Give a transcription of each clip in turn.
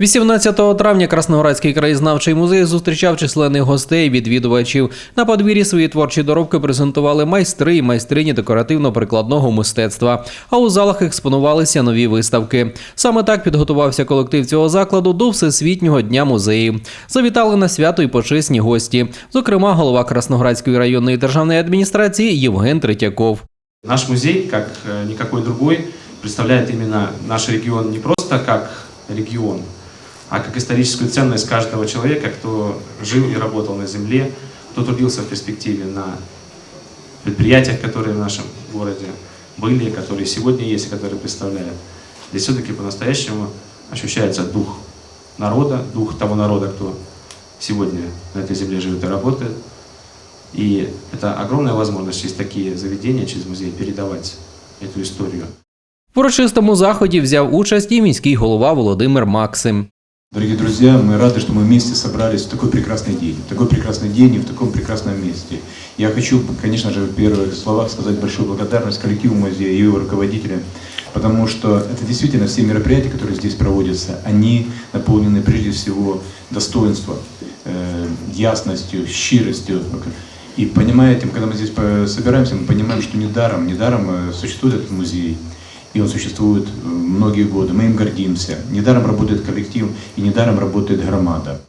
18 травня Красноградський краєзнавчий музей зустрічав численних гостей, відвідувачів. На подвір'ї свої творчі доробки презентували майстри і майстрині декоративно-прикладного мистецтва. А у залах експонувалися нові виставки. Саме так підготувався колектив цього закладу до Всесвітнього дня музеїв. Завітали на свято й почесні гості, зокрема, голова Красноградської районної державної адміністрації Євген Третьяков. Наш музей, как э, никакой другой, представляет именно наш регион не просто как регион, а как историческую ценность каждого человека, кто жил и работал на земле, кто трудился в перспективе на предприятиях, которые в нашем городе были, которые сегодня есть и которые представляют. Здесь все-таки по-настоящему ощущается дух народа, дух того народа, кто сегодня на этой земле живет и работает. И это огромная возможность через такие заведения, через музей передавать эту историю. В урочистому заході взяв участь і міський голова Володимир Максим. Дорогие друзья, мы рады, что мы вместе собрались в такой прекрасный день. В такой прекрасный день и в таком прекрасном месте. Я хочу, конечно же, в первых словах сказать большую благодарность коллективу музея и его руководителям, потому что это действительно все мероприятия, которые здесь проводятся, они наполнены прежде всего достоинством, э, ясностью, щиростью. И понимаете, когда мы здесь собираемся, мы понимаем, что недаром, недаром э, существует этот музей. И он существует э, многие годы. Мы им гордимся. Недаром работает коллектив и недаром работает громада.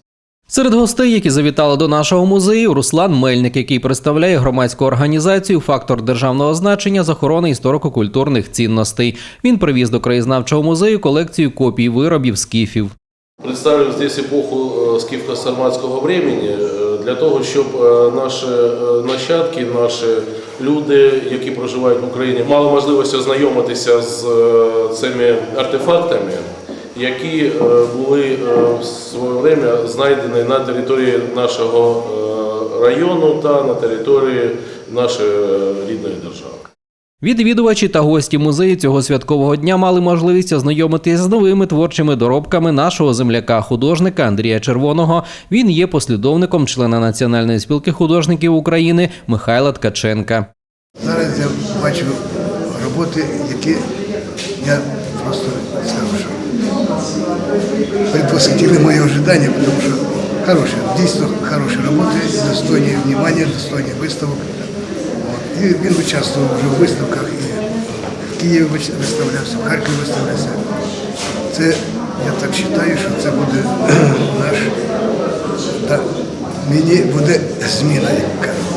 Серед гостей, які завітали до нашого музею, Руслан Мельник, який представляє громадську організацію Фактор державного значення з охорони історико-культурних цінностей. Він привіз до краєзнавчого музею колекцію копій виробів скіфів. Представлю здесь епоху э, скіфко-сарматського времени э, для того, щоб э, наші э, нащадки, наші люди, які проживають в Україні, мали можливість ознайомитися з е, цими артефактами, які е, були е, в своє время знайдені на території нашого е, району та на території нашої е, рідної держави. Відвідувачі та гості музею цього святкового дня мали можливість ознайомитися з новими творчими доробками нашого земляка, художника Андрія Червоного. Він є послідовником члена Національної спілки художників України Михайла Ткаченка. Зараз я бачу роботи, які я просто скажу, що мої ожидання, тому що хороші, дійсно хороші роботи, достойні внимання, достойні виставок. І він участвував вже в виставках і в Києві виставлявся, в Харкові виставлявся. Це, я так вважаю, що це буде наш, та, мені буде зміна, як кажуть.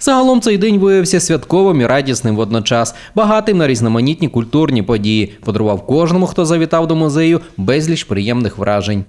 Загалом цей день виявився святковим і радісним водночас, багатим на різноманітні культурні події. Подарував кожному, хто завітав до музею, безліч приємних вражень.